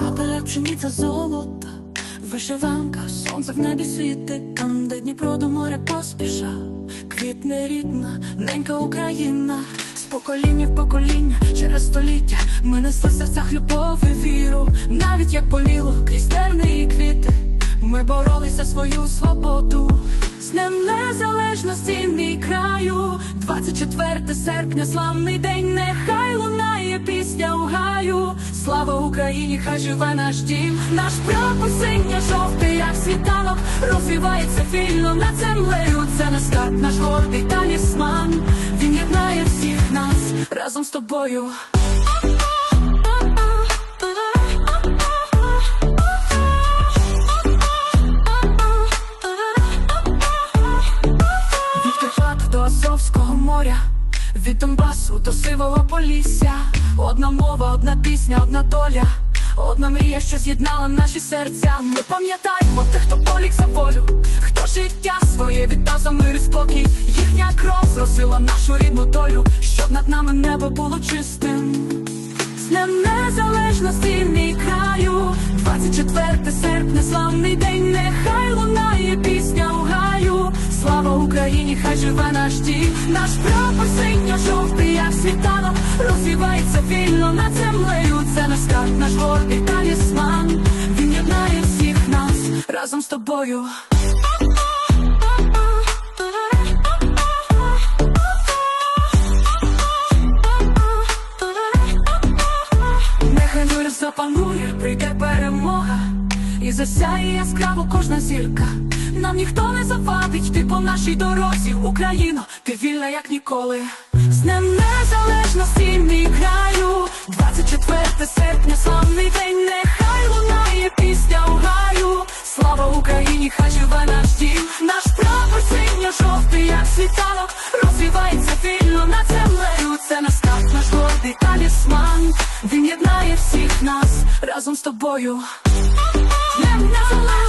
Капеля пшениця золота, вишиванка, сонце в небі світить, там, де Дніпро до моря поспіша, квітне рідна, ненька Україна, з покоління в покоління, через століття ми несли в серцях любов і віру, навіть як боліло крізь терни і квіти, ми боролися свою свободу. З Днем незалежності мій краю, 24 серпня, славний день, нехай лунає Україні, хай живе наш дім, наш прапор синьо жовтий, як світанок, розвивається вільно над землею. Це не скарб, наш гордий талісман. Він єднає всіх нас разом з тобою. Від до Азовського моря, від Донбасу до Сивого Полісся, одна мова, одна пісня, одна доля, одна мрія, що з'єднала наші серця. Ми пам'ятаємо тих, хто поліг за волю, хто життя своє віддав за мир і спокій. Їхня кров зросила нашу рідну долю, щоб над нами небо було чистим. З Днем незалежності мій краю, 24 серпня, славний день, нехай лунає Україні, хай живе наш дім, наш прапор синьо-жовтий, як світанок, розвівається вільно над землею. Це наш скарб, наш гордий талісман. Він єднає всіх нас разом з тобою. Нехай мир запанує, прийде перемога, і засяє яскраво кожна зірка. Нам ніхто не завадить йти по нашій дорозі. Україно, ти вільна, як ніколи. З Днем незалежності мій краю, 24 серпня, славний день, нехай лунає пісня у гаю. Слава Україні, хай живе наш дім, наш прапор синьо-жовтий, як світанок, розвівається вільно над землею. Це наш скарб, наш гордий талісман. Він єднає всіх нас разом з тобою. Днем незалежності.